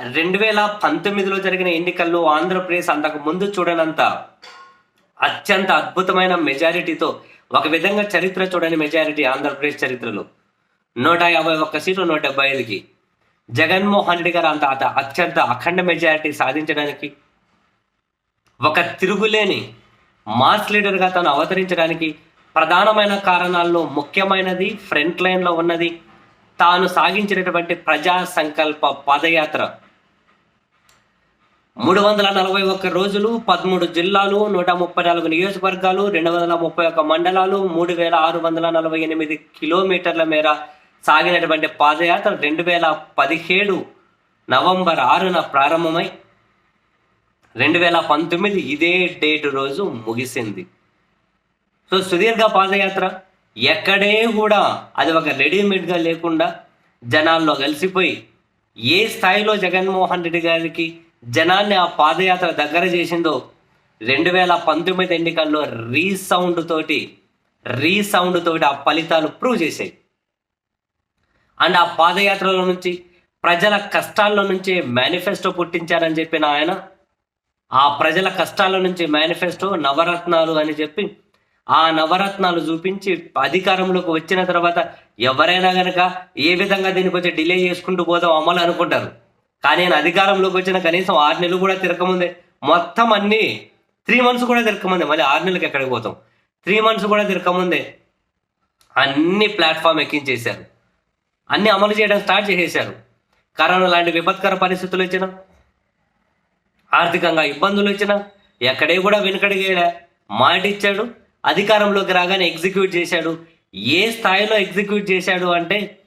రెండు వేల పంతొమ్మిదిలో జరిగిన ఎన్నికల్లో ఆంధ్రప్రదేశ్ అంతకు ముందు చూడనంత అత్యంత అద్భుతమైన మెజారిటీతో ఒక విధంగా చరిత్ర చూడని మెజారిటీ ఆంధ్రప్రదేశ్ చరిత్రలో. నూట యాభై ఒక్క సీట్లు నూట డెబ్బై ఐదుకి. జగన్మోహన్ రెడ్డి గారు అంత అత- అత్యంత అఖండ మెజారిటీ సాధించడానికి ఒక తిరుగులేని మాస్ లీడర్గా తను అవతరించడానికి ప్రధానమైన కారణాల్లో ముఖ్యమైనది ఫ్రంట్ లైన్లో ఉన్నది తాను సాగించినటువంటి ప్రజా సంకల్ప పాదయాత్ర. మూడు వందల నలభై ఒక్క రోజులు పదమూడు జిల్లాలు నూట ముప్పై నాలుగు నియోజకవర్గాలు రెండు వందల ముప్పై ఒక్క మండలాలు మూడు వేల ఆరు వందల నలభై ఎనిమిది కిలోమీటర్ల మేర సాగినటువంటి పాదయాత్ర రెండు వేల పదిహేడు నవంబర్ ఆరున ప్రారంభమై రెండు వేల పంతొమ్మిది ఇదే డేట్ రోజు ముగిసింది. సో సుదీర్ఘ పాదయాత్ర. ఎక్కడే కూడా అది ఒక రెడీమేడ్గా లేకుండా జనాల్లో కలిసిపోయి ఏ స్థాయిలో జగన్మోహన్ రెడ్డి గారికి జనాన్ని ఆ పాదయాత్ర దగ్గర చేసిందో రెండు వేల పంతొమ్మిది ఎన్నికల్లో రీసౌండ్ తోటి రీసౌండ్ తోటి ఆ ఫలితాలు ప్రూవ్ చేశాయి. అండ్ ఆ పాదయాత్రలో నుంచి ప్రజల కష్టాల్లో నుంచి మేనిఫెస్టో పుట్టించారని చెప్పిన ఆయన ఆ ప్రజల కష్టాల నుంచి మేనిఫెస్టో నవరత్నాలు అని చెప్పి ఆ నవరత్నాలు చూపించి అధికారంలోకి వచ్చిన తర్వాత ఎవరైనా కనుక ఏ విధంగా దీనికి వచ్చి డిలే చేసుకుంటూ పోదాం అమలు అనుకుంటారు. కానీ నేను అధికారంలోకి వచ్చిన కనీసం ఆరు నెలలు కూడా తిరగముందే మొత్తం అన్ని త్రీ మంత్స్ కూడా తిరగముందే మళ్ళీ ఆరు నెలలకు ఎక్కడికి పోతాం? త్రీ మంత్స్ కూడా తిరగముందే అన్ని ప్లాట్ఫామ్ ఎక్కించేశారు. అన్ని అమలు చేయడం స్టార్ట్ చేసేశారు. కరోనా లాంటి విపత్కర పరిస్థితులు వచ్చినా ఆర్థికంగా ఇబ్బందులు వచ్చినా ఎక్కడే కూడా వెనుకడిగేలా మాట ఇచ్చాడు అధికారంలోకి రాగానే ఎగ్జిక్యూట్ చేశాడు. ఏ స్థాయిలో ఎగ్జిక్యూట్ చేశాడు అంటే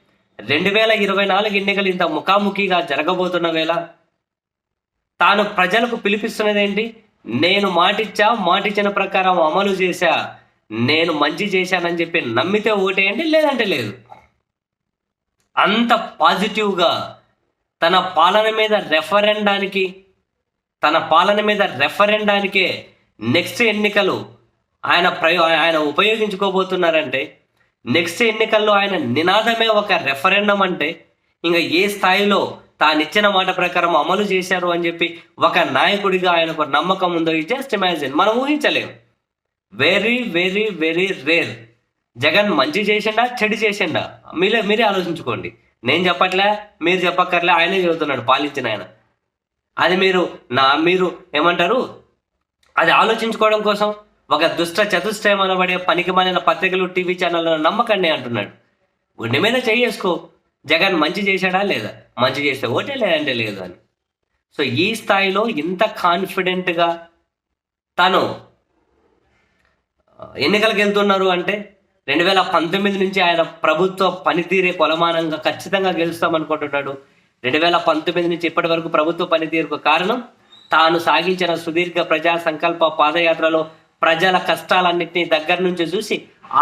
రెండు వేల ఇరవై నాలుగు ఎన్నికలు ఇంత ముఖాముఖిగా జరగబోతున్న వేళ తాను ప్రజలకు పిలిపిస్తున్నది ఏంటి నేను మాటిచ్చా మాటిచ్చిన ప్రకారం అమలు చేశా నేను మంచి చేశానని చెప్పి నమ్మితే ఓటేయండి లేదంటే లేదు. అంత పాజిటివ్గా తన పాలన మీద రెఫరెండానికి తన పాలన మీద రెఫరెండానికే నెక్స్ట్ ఎన్నికలు ఆయన ప్రయో ఆయన ఉపయోగించుకోబోతున్నారంటే Hmm. నెక్స్ట్ ఎన్నికల్లో ఆయన నినాదమే ఒక రెఫరెండం అంటే ఇంకా ఏ స్థాయిలో తానిచ్చిన మాట ప్రకారం అమలు చేశారు అని చెప్పి ఒక నాయకుడిగా ఆయనకు నమ్మకం ఉందో జస్ట్ ఇమాజిన్ మనం ఊహించలేము very very very rare Jagan మంచి చేసిండా చెడు చేసిండా? మీరే మీరే ఆలోచించుకోండి. నేను చెప్పట్లే మీరు చెప్పక్కర్లే ఆయనే చెబుతున్నాడు పాలించిన ఆయన. అది మీరు నా మీరు ఏమంటారు? అది ఆలోచించుకోవడం కోసం ఒక దుష్ట చతుష్టయం అనబడే పనికి మాలిన పత్రికలు టీవీ ఛానల్లో నమ్మకండి అంటున్నాడు. గుండె మీద చేసుకో జగన్ మంచి చేశాడా లేదా? మంచి చేస్తే ఓటే లేదంటే లేదు అని. సో ఈ స్థాయిలో ఇంత కాన్ఫిడెంట్గా తను ఎన్నికలకు వెళ్తున్నారు అంటే రెండు వేల పంతొమ్మిది నుంచి ఆయన ప్రభుత్వ పనితీరే కొలమానంగా ఖచ్చితంగా గెలుస్తామనుకుంటున్నాడు. రెండు వేల పంతొమ్మిది నుంచి ఇప్పటి వరకు ప్రభుత్వ పనితీరుకు కారణం తాను సాగించిన సుదీర్ఘ ప్రజా సంకల్ప పాదయాత్రలో ప్రజల కష్టాలన్నింటినీ దగ్గర నుంచి చూసి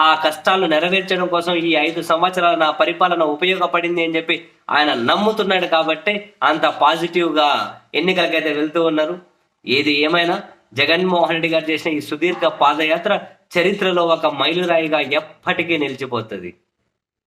ఆ కష్టాలు నెరవేర్చడం కోసం ఈ ఐదు సంవత్సరాల నా పరిపాలన ఉపయోగపడింది అని చెప్పి ఆయన నమ్ముతున్నాడు కాబట్టి అంత పాజిటివ్గా ఎన్నికలకైతే వెళ్తూ ఉన్నారు. ఏది ఏమైనా జగన్మోహన్ రెడ్డి గారు చేసిన ఈ సుదీర్ఘ పాదయాత్ర చరిత్రలో ఒక మైలురాయిగా ఎప్పటికీ నిలిచిపోతుంది.